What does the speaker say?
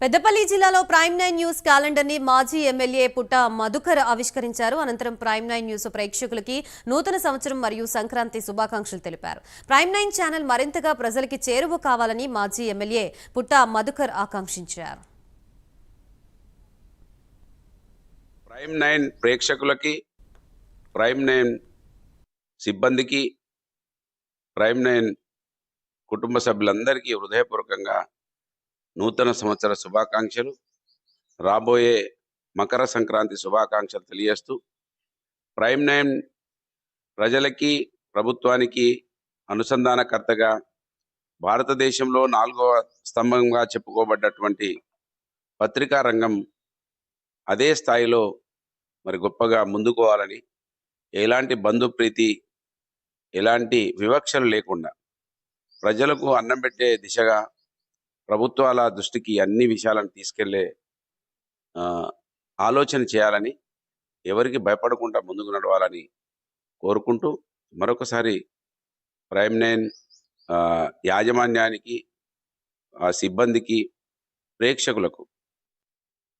పెద్దపల్లి జిల్లాలో prime nine news క్యాలెండర్ని మాజీ MLA Putta Madhukar ఆవిష్కరించారు. అనంతరం ప్రైమ్ నైన్ న్యూస్ ప్రేక్షకులకి నూతన సంవత్సరం మరియు సంక్రాంతి శుభాకాంక్షలు తెలిపారు. ప్రైమ్ నైన్ ఛానల్ మరింతగా ప్రజలకి చేరువ కావాలని మాజీ ఎమ్మెల్యే పుట్ట మధుకర్ ఆకాంక్షించారు. ప్రైమ్ నైన్ ప్రేక్షకులకి ప్రైమ్ నైన్ సిబ్బందికి ప్రైమ్ నైన్ కుటుంబ సభ్యులందరికీ హృదయపూర్వకంగా నూతన సంవత్సర శుభాకాంక్షలు. రాబోయే మకర సంక్రాంతి శుభాకాంక్షలు తెలియజేస్తూ ప్రైమ్ నైన్ ప్రజలకి ప్రభుత్వానికి అనుసంధానకర్తగా భారతదేశంలో నాలుగవ స్తంభంగా చెప్పుకోబడ్డటువంటి పత్రికా రంగం అదే స్థాయిలో మరి గొప్పగా ముందుకోవాలని ఎలాంటి బంధుప్రీతి ఎలాంటి వివక్షలు లేకుండా ప్రజలకు అన్నం పెట్టే దిశగా ప్రభుత్వాల దృష్టికి అన్ని విషయాలను తీసుకెళ్ళే ఆలోచన చేయాలని ఎవరికి భయపడకుండా ముందుకు నడవాలని కోరుకుంటూ మరొకసారి ప్రైమ్ నైన్ యాజమాన్యానికి ఆ సిబ్బందికి ప్రేక్షకులకు